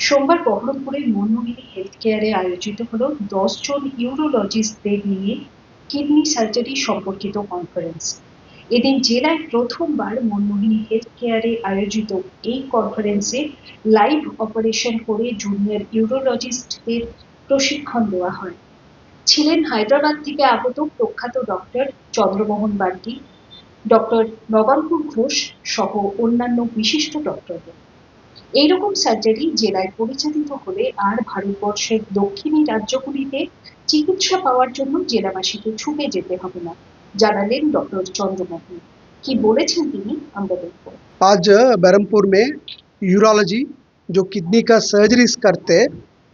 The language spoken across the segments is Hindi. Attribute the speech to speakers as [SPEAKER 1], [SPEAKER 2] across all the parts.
[SPEAKER 1] সোমবার বহরমপুরের মনমোহিনী হেলথ কেয়ারে আয়োজিত হল দশ জন ইউরোলজিস্টদের নিয়ে কিডনি সার্জারি সম্পর্কিত কনফারেন্স এদিন জেলায় প্রথমবার মনমোহিনী হেলথ কেয়ারে আয়োজিত এই কনফারেন্সে লাইভ অপারেশন করে জুনিয়র ইউরোলজিস্টদের প্রশিক্ষণ দেওয়া হয়। ছিলেন হায়দ্রাবাদ থেকে আগত প্রখ্যাত ডক্টর চন্দ্রমোহন বান্টি ডক্টর নবাঙ্কুর ঘোষ সহ অন্যান্য বিশিষ্ট ডক্টরদের এইরকম সার্জারি জেলায় পরিচালিত হলে আর ভারতবর্ষের দক্ষিণী রাজ্যগুলিতে চিকিৎসা পাওয়ার জন্য জেলাবাসীকে ছুটে যেতে হবে না জানালেন ডক্টর চন্দ্রমোহন কি বলেছেন তিনি আমরা দেখব
[SPEAKER 2] आज बरहमपुर में यूरोलॉजी जो किडनी का सर्जरीज करते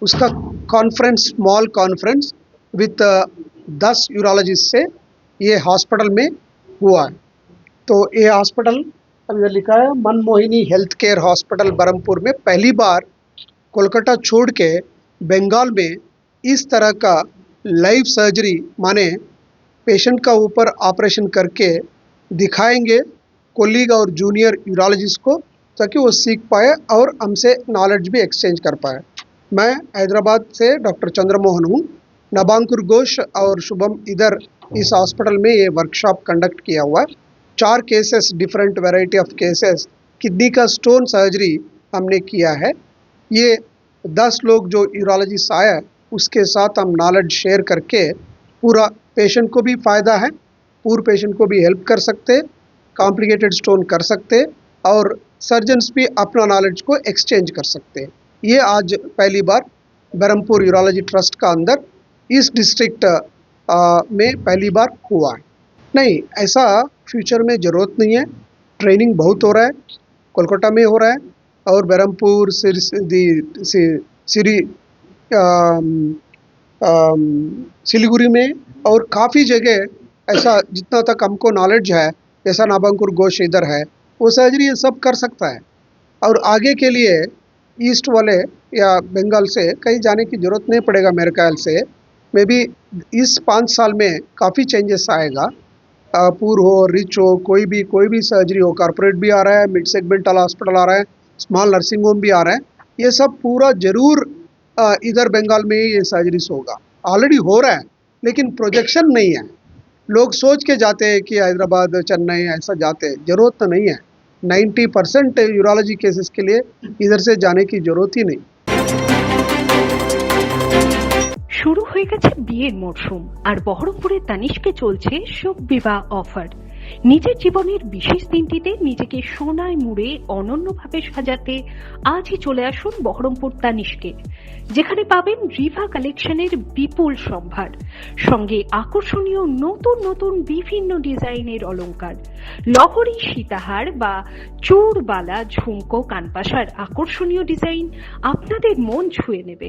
[SPEAKER 2] उसका कॉन्फ्रेंस स्मॉल कॉन्फ्रेंस विथ दस यूरोलॉजिस्ट से ये हॉस्पिटल में हुआ है तो ये हॉस्पिटल अब ये लिखा है, Manmohini health care hospital Berhampur में पहली बार कोलकाता छोड़ के बंगाल में इस तरह का लाइव सर्जरी, माने पेशेंट का ऊपर ऑपरेशन करके दिखाएँगे कोलीग और जूनियर यूरोलॉजिस्ट को, ताकि वो सीख पाए और हमसे नॉलेज भी एक्सचेंज कर पाए। मैं हैदराबाद से डॉक्टर चंद्रमोहन हूँ। नबांकुर घोष और शुभम इधर इस हॉस्पिटल में ये वर्कशॉप कंडक्ट किया हुआ है। चार cases different variety of cases kidney का स्टोन सर्जरी हमने किया है। ये दस लोग जो यूरोलॉजिस्ट आया उसके साथ हम नॉलेज शेयर करके पूरा पेशेंट को भी फ़ायदा है पूर पेशेंट को भी हेल्प कर सकते कॉम्प्लिकेटेड स्टोन कर सकते और सर्जन्स भी अपना नॉलेज को एक्सचेंज कर सकते। हैं ये आज पहली बार बरहमपुर यूरोलॉजी ट्रस्ट का अंदर इस डिस्ट्रिक्ट में पहली बार हुआ है। नहीं, ऐसा फ्यूचर में ज़रूरत नहीं है। ट्रेनिंग बहुत हो रहा है, कोलकाता में हो रहा है और बरहमपुर, सिर सिलीगुड़ी में और काफ़ी जगह ऐसा जितना तक हमको नॉलेज है, जैसा नाबांकुर घोष इधर है, वो सर्जरी ये सब कर सकता है। और आगे के लिए ईस्ट वाले या बंगाल से कहीं जाने की ज़रूरत नहीं पड़ेगा मेरे ख्याल से। मे बी इस पाँच साल में काफ़ी चेंजेस आएगा। पूर हो रिच हो, कोई भी कोई भी सर्जरी हो कॉरपोरेट भी आ रहा है मिड सेगमेंट वाला हॉस्पिटल आ रहा है स्मॉल नर्सिंग होम भी आ रहा है, ये सब पूरा ज़रूर इधर बंगाल में ये सर्जरीज होगा। ऑलरेडी हो रहा है, लेकिन प्रोजेक्शन नहीं है। लोग सोच के जाते हैं कि हैदराबाद, चेन्नई ऐसा जाते हैं, ज़रूरत तो नहीं है। 90 परसेंट यूरोलॉजी केसेस के लिए इधर से जाने की ज़रूरत ही नहीं।
[SPEAKER 3] হয়ে গেছে বিয়ের মরশুম, আর বহরমপুরের তানিশকে চলছে শোক বিবাহ অফার। নিজের জীবনের বিশেষ দিনটিতে নিজেকে সোনায় মুড়ে অনন্যভাবে সাজাতে আজই চলে আসুন বহরমপুর তানিশকে যেখানে পাবেন রিভা কালেকশনের বিপুল সম্ভার, সঙ্গে আকর্ষণীয় নতুন নতুন বিভিন্ন ডিজাইনের অলংকার, লহরী সীতাহার বা চূড়বালা, ঝুমকো, কানপাশার আকর্ষণীয় ডিজাইন আপনাদের মন ছুঁয়ে নেবে।